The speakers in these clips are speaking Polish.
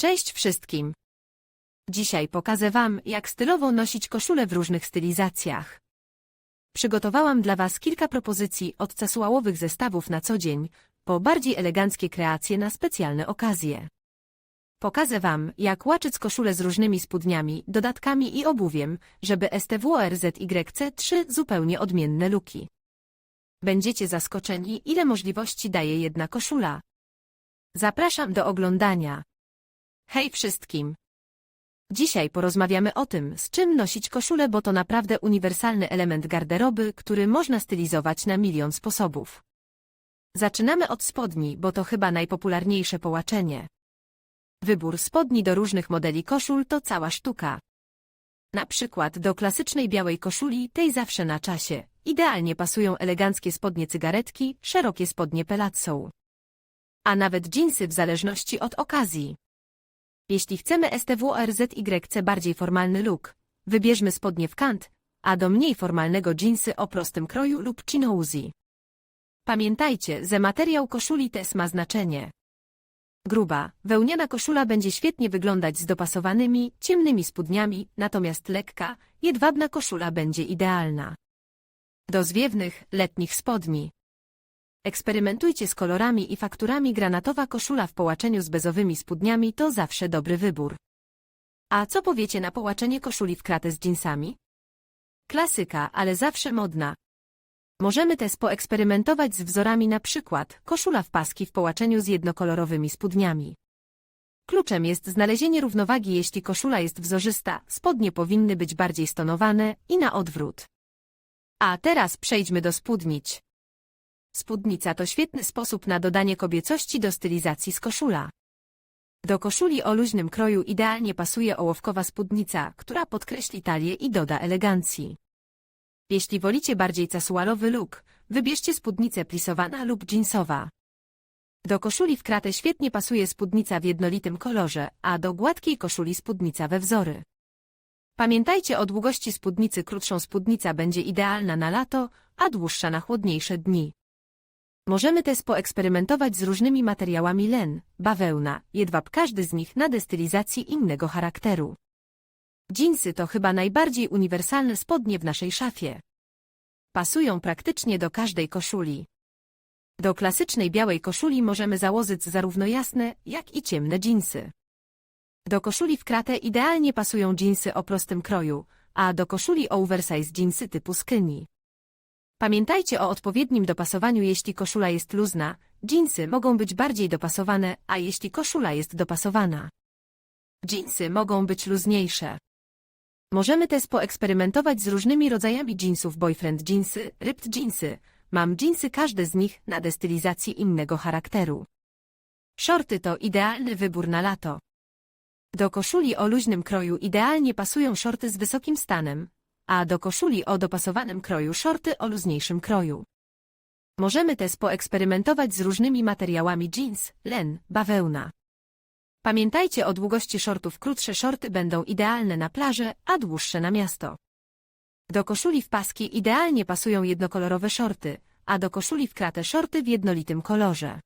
Cześć wszystkim! Dzisiaj pokażę Wam, jak stylowo nosić koszulę w różnych stylizacjach. Przygotowałam dla Was kilka propozycji od casualowych zestawów na co dzień, po bardziej eleganckie kreacje na specjalne okazje. Pokażę Wam, jak łaczyć koszulę z różnymi spódniami, dodatkami i obuwiem, żeby STWRZYC3 zupełnie odmienne luki. Będziecie zaskoczeni, ile możliwości daje jedna koszula. Zapraszam do oglądania. Hej wszystkim! Dzisiaj porozmawiamy o tym, z czym nosić koszulę, bo to naprawdę uniwersalny element garderoby, który można stylizować na milion sposobów. Zaczynamy od spodni, bo to chyba najpopularniejsze połaczenie. Wybór spodni do różnych modeli koszul to cała sztuka. Na przykład do klasycznej białej koszuli, tej zawsze na czasie, idealnie pasują eleganckie spodnie cygaretki, szerokie spodnie pelazzo. A nawet dżinsy w zależności od okazji. Jeśli chcemy STWRZYC bardziej formalny look, wybierzmy spodnie w kant, a do mniej formalnego dżinsy o prostym kroju lub chinouzi. Pamiętajcie, że materiał koszuli też ma znaczenie. Gruba, wełniana koszula będzie świetnie wyglądać z dopasowanymi, ciemnymi spódniami, natomiast lekka, jedwabna koszula będzie idealna. Do zwiewnych, letnich spodni. Eksperymentujcie z kolorami i fakturami granatowa koszula w połaczeniu z bezowymi spódniami to zawsze dobry wybór. A co powiecie na połaczenie koszuli w kratę z dżinsami? Klasyka, ale zawsze modna. Możemy też poeksperymentować z wzorami na przykład koszula w paski w połaczeniu z jednokolorowymi spódniami. Kluczem jest znalezienie równowagi jeśli koszula jest wzorzysta, spodnie powinny być bardziej stonowane i na odwrót. A teraz przejdźmy do spódnic. Spódnica to świetny sposób na dodanie kobiecości do stylizacji z koszula. Do koszuli o luźnym kroju idealnie pasuje ołowkowa spódnica, która podkreśli talię i doda elegancji. Jeśli wolicie bardziej casualowy look, wybierzcie spódnicę plisowana lub jeansowa. Do koszuli w kratę świetnie pasuje spódnica w jednolitym kolorze, a do gładkiej koszuli spódnica we wzory. Pamiętajcie o długości spódnicy, krótszą spódnica będzie idealna na lato, a dłuższa na chłodniejsze dni. Możemy też poeksperymentować z różnymi materiałami len, bawełna, jedwab każdy z nich na destylizacji innego charakteru. Dżinsy to chyba najbardziej uniwersalne spodnie w naszej szafie. Pasują praktycznie do każdej koszuli. Do klasycznej białej koszuli możemy założyć zarówno jasne, jak i ciemne dżinsy. Do koszuli w kratę idealnie pasują dżinsy o prostym kroju, a do koszuli oversize dżinsy typu skinny. Pamiętajcie o odpowiednim dopasowaniu jeśli koszula jest luźna, dżinsy mogą być bardziej dopasowane, a jeśli koszula jest dopasowana. Dżinsy mogą być luźniejsze. Możemy też poeksperymentować z różnymi rodzajami dżinsów boyfriend dżinsy, ripped dżinsy, mam dżinsy każde z nich na destylizacji innego charakteru. Shorty to idealny wybór na lato. Do koszuli o luźnym kroju idealnie pasują shorty z wysokim stanem, a do koszuli o dopasowanym kroju shorty o luźniejszym kroju. Możemy też poeksperymentować z różnymi materiałami jeans, len, bawełna. Pamiętajcie o długości shortów. Krótsze shorty będą idealne na plażę, a dłuższe na miasto. Do koszuli w paski idealnie pasują jednokolorowe shorty, a do koszuli w kratę shorty w jednolitym kolorze.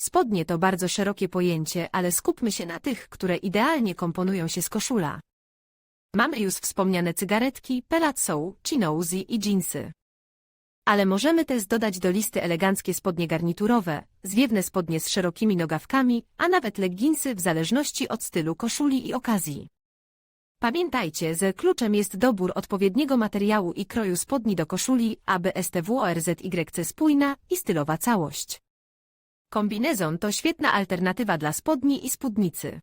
Spodnie to bardzo szerokie pojęcie, ale skupmy się na tych, które idealnie komponują się z koszula. Mamy już wspomniane cygaretki, pelazzo, chinouzi i dżinsy. Ale możemy też dodać do listy eleganckie spodnie garniturowe, zwiewne spodnie z szerokimi nogawkami, a nawet legginsy w zależności od stylu koszuli i okazji. Pamiętajcie, że kluczem jest dobór odpowiedniego materiału i kroju spodni do koszuli, aby STWORZYC spójna i stylowa całość. Kombinezon to świetna alternatywa dla spodni i spódnicy.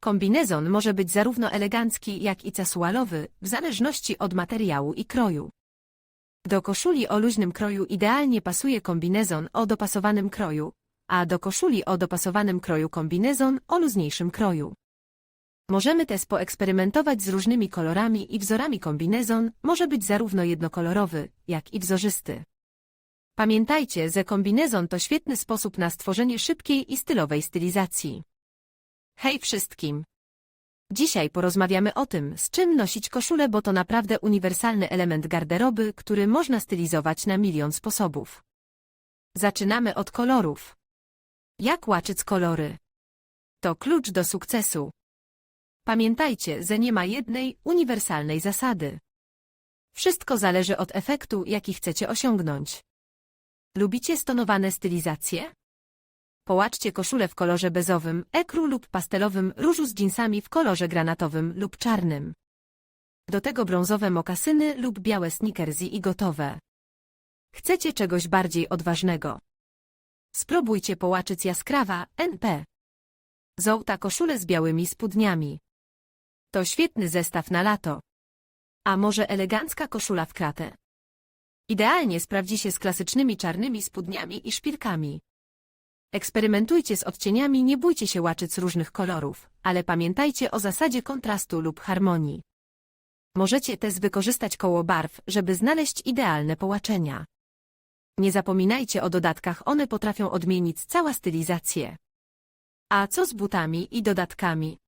Kombinezon może być zarówno elegancki, jak i casualowy, w zależności od materiału i kroju. Do koszuli o luźnym kroju idealnie pasuje kombinezon o dopasowanym kroju, a do koszuli o dopasowanym kroju kombinezon o luźniejszym kroju. Możemy też poeksperymentować z różnymi kolorami i wzorami kombinezon może być zarówno jednokolorowy, jak i wzorzysty. Pamiętajcie, że kombinezon to świetny sposób na stworzenie szybkiej i stylowej stylizacji. Hej wszystkim! Dzisiaj porozmawiamy o tym, z czym nosić koszulę, bo to naprawdę uniwersalny element garderoby, który można stylizować na milion sposobów. Zaczynamy od kolorów. Jak łaczyć kolory? To klucz do sukcesu. Pamiętajcie, że nie ma jednej, uniwersalnej zasady. Wszystko zależy od efektu, jaki chcecie osiągnąć. Lubicie stonowane stylizacje? Połaczcie koszulę w kolorze bezowym, ekru lub pastelowym, różu z dżinsami w kolorze granatowym lub czarnym. Do tego brązowe mokasyny lub białe sneakersy i gotowe. Chcecie czegoś bardziej odważnego? Spróbujcie połaczyć jaskrawa, NP. Żółta koszulę z białymi spódniami. To świetny zestaw na lato. A może elegancka koszula w kratę? Idealnie sprawdzi się z klasycznymi czarnymi spódniami i szpilkami. Eksperymentujcie z odcieniami, nie bójcie się łaczyc różnych kolorów, ale pamiętajcie o zasadzie kontrastu lub harmonii. Możecie też wykorzystać koło barw, żeby znaleźć idealne połaczenia. Nie zapominajcie o dodatkach, one potrafią odmienić całą stylizację. A co z butami i dodatkami?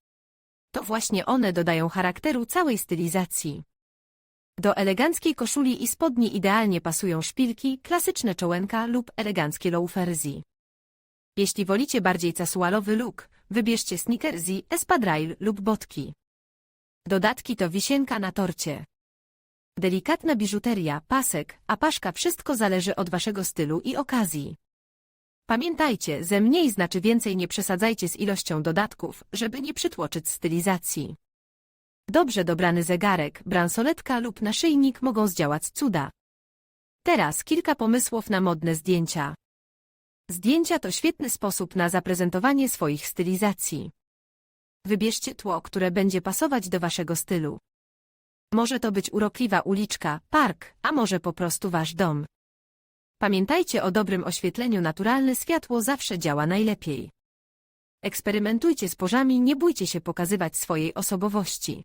To właśnie one dodają charakteru całej stylizacji. Do eleganckiej koszuli i spodni idealnie pasują szpilki, klasyczne czołenka lub eleganckie loaferzy. Jeśli wolicie bardziej casualowy look, wybierzcie sneakersy, espadrille lub botki. Dodatki to wisienka na torcie. Delikatna biżuteria, pasek, a paszka wszystko zależy od waszego stylu i okazji. Pamiętajcie, że mniej znaczy więcej nie przesadzajcie z ilością dodatków, żeby nie przytłoczyć stylizacji. Dobrze dobrany zegarek, bransoletka lub naszyjnik mogą zdziałać cuda. Teraz kilka pomysłów na modne zdjęcia. Zdjęcia to świetny sposób na zaprezentowanie swoich stylizacji. Wybierzcie tło, które będzie pasować do waszego stylu. Może to być urokliwa uliczka, park, a może po prostu wasz dom. Pamiętajcie o dobrym oświetleniu, naturalne światło zawsze działa najlepiej. Eksperymentujcie z porzami, nie bójcie się pokazywać swojej osobowości.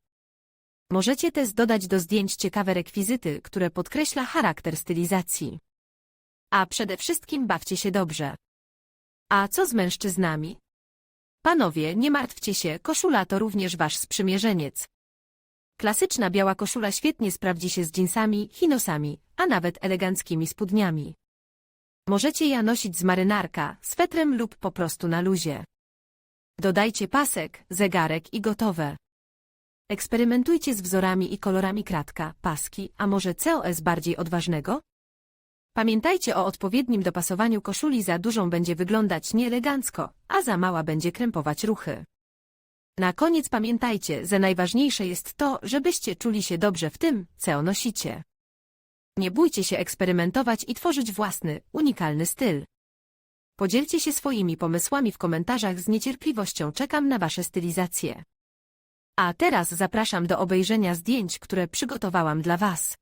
Możecie też dodać do zdjęć ciekawe rekwizyty, które podkreśla charakter stylizacji. A przede wszystkim bawcie się dobrze. A co z mężczyznami? Panowie, nie martwcie się, koszula to również wasz sprzymierzeniec. Klasyczna biała koszula świetnie sprawdzi się z dżinsami, chinosami, a nawet eleganckimi spódniami. Możecie ja nosić z marynarka, swetrem lub po prostu na luzie. Dodajcie pasek, zegarek i gotowe. Eksperymentujcie z wzorami i kolorami kratka, paski, a może COS bardziej odważnego? Pamiętajcie o odpowiednim dopasowaniu koszuli za dużą będzie wyglądać nieelegancko, a za mała będzie krępować ruchy. Na koniec pamiętajcie, że najważniejsze jest to, żebyście czuli się dobrze w tym, co nosicie. Nie bójcie się eksperymentować i tworzyć własny, unikalny styl. Podzielcie się swoimi pomysłami w komentarzach z niecierpliwością czekam na wasze stylizacje. A teraz zapraszam do obejrzenia zdjęć, które przygotowałam dla was.